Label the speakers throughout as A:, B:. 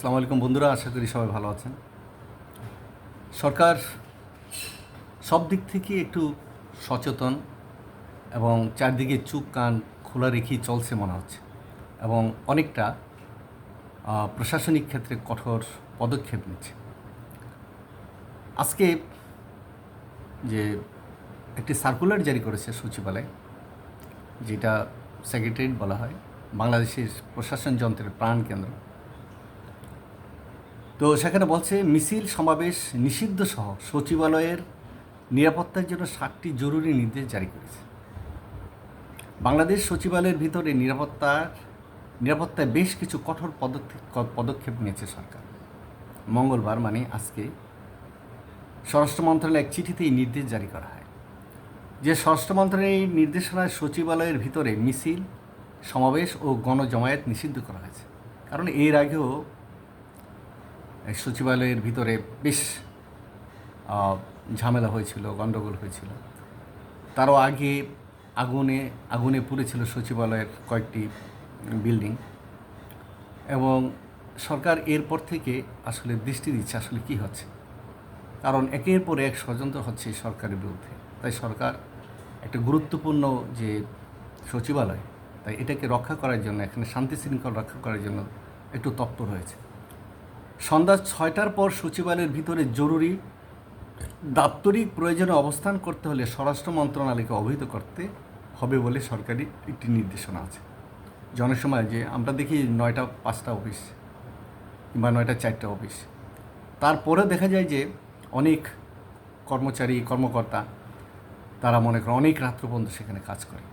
A: আসসালামু আলাইকুম বন্ধুরা, আশা করি সবাই ভালো আছেন। সরকার সব দিক থেকে একটু সচেতন এবং চারদিকে চুপ কান খোলা রেখেই চলছে মনে হচ্ছে এবং অনেকটা প্রশাসনিক ক্ষেত্রে কঠোর পদক্ষেপ নিচ্ছে। আজকে যে একটি সার্কুলার জারি করেছে সচিবালয়, যেটা সেক্রেটারিয়েট বলা হয়, বাংলাদেশের প্রশাসন যন্ত্রের প্রাণকেন্দ্র তো সেখানে বলছে, মিছিল, সমাবেশ নিষিদ্ধ সহ সচিবালয়ের নিরাপত্তার জন্য সাতটি জরুরি নির্দেশ জারি করেছে। বাংলাদেশ সচিবালয়ের ভিতরে নিরাপত্তার, নিরাপত্তায় বেশ কিছু কঠোর পদক্ষেপ নিয়েছে সরকার। মঙ্গলবার মানে আজকে স্বরাষ্ট্র মন্ত্রণালয় এক চিঠিতে এই নির্দেশ জারি করা হয়। যে স্বরাষ্ট্র মন্ত্রণালয়ের এই নির্দেশনায় সচিবালয়ের ভিতরে মিছিল, সমাবেশ ও গণজমায়েত নিষিদ্ধ করা হয়েছে। কারণ এর আগেও সচিবালয়ের ভিতরে বেশ ঝামেলা হয়েছিল গণ্ডগোল হয়েছিল। তারও আগে আগুনে আগুনে পুড়েছিল সচিবালয়ের কয়েকটি বিল্ডিং এবং সরকার এরপর থেকে আসলে দৃষ্টি দিচ্ছে আসলে কি হচ্ছে। কারণ একের পর এক ষড়যন্ত্র হচ্ছে সরকারের বিরুদ্ধে। তাই সরকার একটা গুরুত্বপূর্ণ যে সচিবালয়, তাই এটাকে রক্ষা করার জন্য, এখানে শান্তি শৃঙ্খলা রক্ষা করার জন্য একটু তৎপর হয়েছে। সন্ধ্যা ছয়টার পর সচিবালয়ের ভিতরে জরুরি দাপ্তরিক প্রয়োজনে অবস্থান করতে হলে স্বরাষ্ট্র মন্ত্রণালয়কে অবহিত করতে হবে বলে সরকারি একটি নির্দেশনা আছে। জনসময় যে আমরা দেখি নয়টা, পাঁচটা অফিস কিংবা নয়টা, চারটা অফিস। তারপরে দেখা যায় যে অনেক কর্মচারী, কর্মকর্তা তারা মনে করেন অনেক রাত্র পর্যন্ত সেখানে কাজ করে।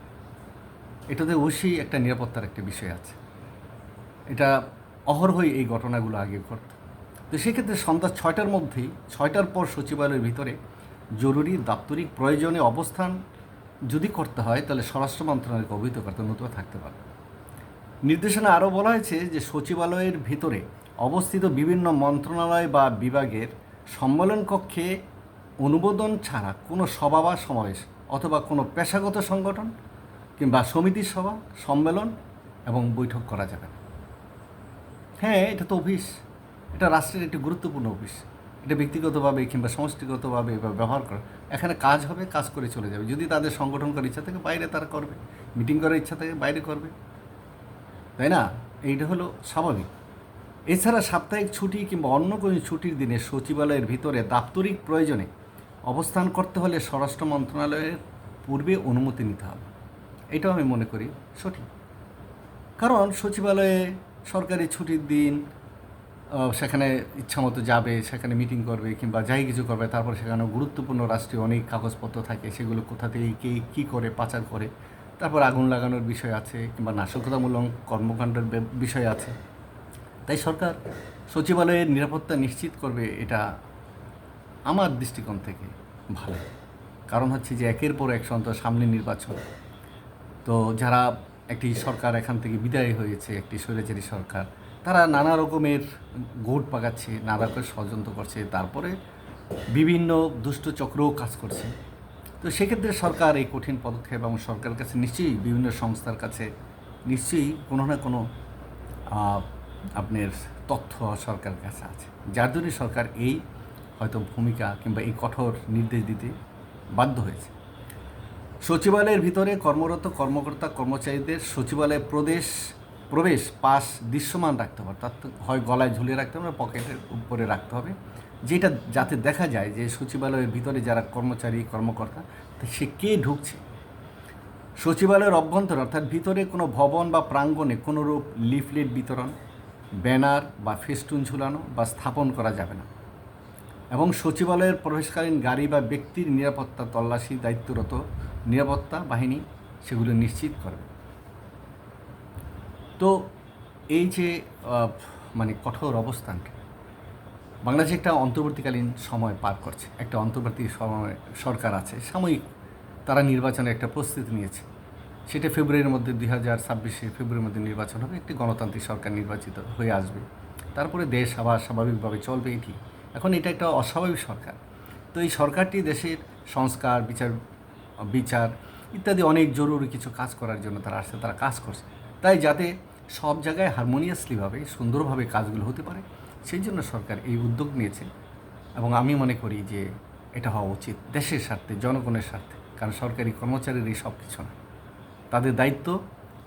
A: এটাতে অবশ্যই একটা নিরাপত্তার একটা বিষয় আছে। এটা অহরহই এই ঘটনাগুলো আগে ঘটত। তো সেক্ষেত্রে সন্ধ্যা ছয়টার মধ্যেই, ছয়টার পর সচিবালয়ের ভিতরে জরুরি দাপ্তরিক প্রয়োজনে অবস্থান যদি করতে হয়, তাহলে স্বরাষ্ট্র মন্ত্রণালয়কে অবহিত করতে নতুবা থাকতে পারে নির্দেশনা আরও বলা হয়েছে যে, সচিবালয়ের ভিতরে অবস্থিত বিভিন্ন মন্ত্রণালয় বা বিভাগের সম্মেলন কক্ষে অনুমোদন ছাড়া কোনো সভা বা সমাবেশ অথবা কোনো পেশাগত সংগঠন কিংবা সমিতির সভা, সম্মেলন এবং বৈঠক করা যাবে না। হ্যাঁ এটা তো অফিস। এটা রাষ্ট্রের একটি গুরুত্বপূর্ণ অফিস। এটা ব্যক্তিগতভাবে কিংবা সমষ্টিগতভাবে ব্যবহার করে। এখানে কাজ হবে, কাজ করে চলে যাবে। যদি তাদের সংগঠন করার ইচ্ছা থাকে, বাইরে তারা করবে। মিটিং করার ইচ্ছা থাকে, বাইরে করবে। তাই না? এইটা হলো স্বাভাবিক। এছাড়া সাপ্তাহিক ছুটি কিংবা অন্য কোনো ছুটির দিনে সচিবালয়ের ভিতরে দাপ্তরিক প্রয়োজনে অবস্থান করতে হলে স্বরাষ্ট্র মন্ত্রণালয়ের পূর্বে অনুমতি নিতে হবে। এটাও আমি মনে করি সঠিক। কারণ সচিবালয়ে সরকারি ছুটির দিন সেখানে ইচ্ছামতো যাবে, সেখানে মিটিং করবে কিংবা যাই কিছু করবে, তারপর সেখানে গুরুত্বপূর্ণ রাষ্ট্রীয় অনেক কাগজপত্র থাকে, সেগুলো কোথা থেকে কে কী করে পাচার করে, তারপর আগুন লাগানোর বিষয় আছে কিংবা নাশকতামূলক কর্মকাণ্ডের বিষয় আছে। তাই সরকার সচিবালয়ের নিরাপত্তা নিশ্চিত করবে, এটা আমার দৃষ্টিকোণ থেকে ভালো। কারণ হচ্ছে যে একের পর এক সন্ত সামনে নির্বাচন। তো যারা একটি সরকার এখান থেকে বিদায় হয়েছে, একটি স্বৈরাচারী সরকার তারা নানা রকমের গোট পাকাচ্ছে, নানা রকমের ষড়যন্ত্র করছে, তারপরে বিভিন্ন দুষ্ট চক্রও কাজ করছে। তো সেক্ষেত্রে সরকার এই কঠিন পদক্ষেপ এবং সরকারের কাছে নিশ্চয়ই বিভিন্ন সংস্থার কাছে নিশ্চয়ই কোনো না কোনো আপনার তথ্য সরকারের কাছে আছে। যার জন্য সরকার এই হয়তো ভূমিকা কিংবা এই কঠোর নির্দেশ দিতে বাধ্য হয়েছে। সচিবালয়ের ভিতরে কর্মরত কর্মকর্তা কর্মচারীদের সচিবালয়ে প্রদেশ প্রবেশ পাস দৃশ্যমান রাখতে হবে, অর্থাৎ হয় গলায় ঝুলিয়ে রাখতে হবে পকেটের উপরে রাখতে হবে। যেটা যাতে দেখা যায় যে সচিবালয়ের ভিতরে যারা কর্মচারী, কর্মকর্তা সে কে ঢুকছে? সচিবালয়ের অভ্যন্তরে, অর্থাৎ ভিতরে কোনো ভবন বা প্রাঙ্গণে কোনো রূপ লিফলেট বিতরণ, ব্যানার বা ফেস্টুন ঝুলানো বা স্থাপন করা যাবে না। এবং সচিবালয়ের প্রবেশকালীন গাড়ি বা ব্যক্তির নিরাপত্তা তল্লাশি, দায়িত্বরত নিরাপত্তা বাহিনী সেগুলো নিশ্চিত করবে। তো এই যে মানে কঠোর অবস্থানটা বাংলাদেশ একটা অন্তর্বর্তীকালীন সময় পার করছে। একটা অন্তর্বর্তী সময় সরকার আছে, সাময়িক তারা নির্বাচনের একটা প্রস্তুতি নিয়েছে। সেটা ফেব্রুয়ারির মধ্যে দুই হাজার ছাব্বিশে ফেব্রুয়ারির মধ্যে নির্বাচন হবে, একটি গণতান্ত্রিক সরকার নির্বাচিত হয়ে আসবে। তারপরে দেশ আবার স্বাভাবিকভাবে চলবে এটি। এখন এটা একটা অস্বাভাবিক সরকার। তো এই সরকারটি দেশের সংস্কার, বিচার বিচার ইত্যাদি অনেক জরুরি কিছু কাজ করার জন্য তারা আসছে, তারা কাজ করছে। তাই যাতে সব জায়গায় হারমোনিয়াসলিভাবে সুন্দরভাবে কাজগুলো হতে পারে, সেই জন্য সরকার এই উদ্যোগ নিয়েছে। এবং আমি মনে করি যে এটা হওয়া উচিত দেশের স্বার্থে, জনগণের স্বার্থে। কারণ সরকারি কর্মচারীর এই সব কিছু না। তাদের দায়িত্ব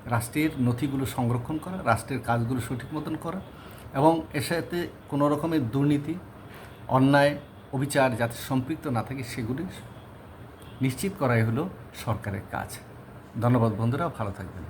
A: রাষ্ট্রের নথিগুলো সংরক্ষণ করা, রাষ্ট্রের কাজগুলো সঠিক মতন করা এবং এর সাথে কোনো রকমের দুর্নীতি, অন্যায়, অবিচার যাতে সম্পৃক্ত না থাকে, সেগুলি নিশ্চিত করাই হলো সরকারের কাজ। ধন্যবাদ বন্ধুরা, ভালো থাকবেন।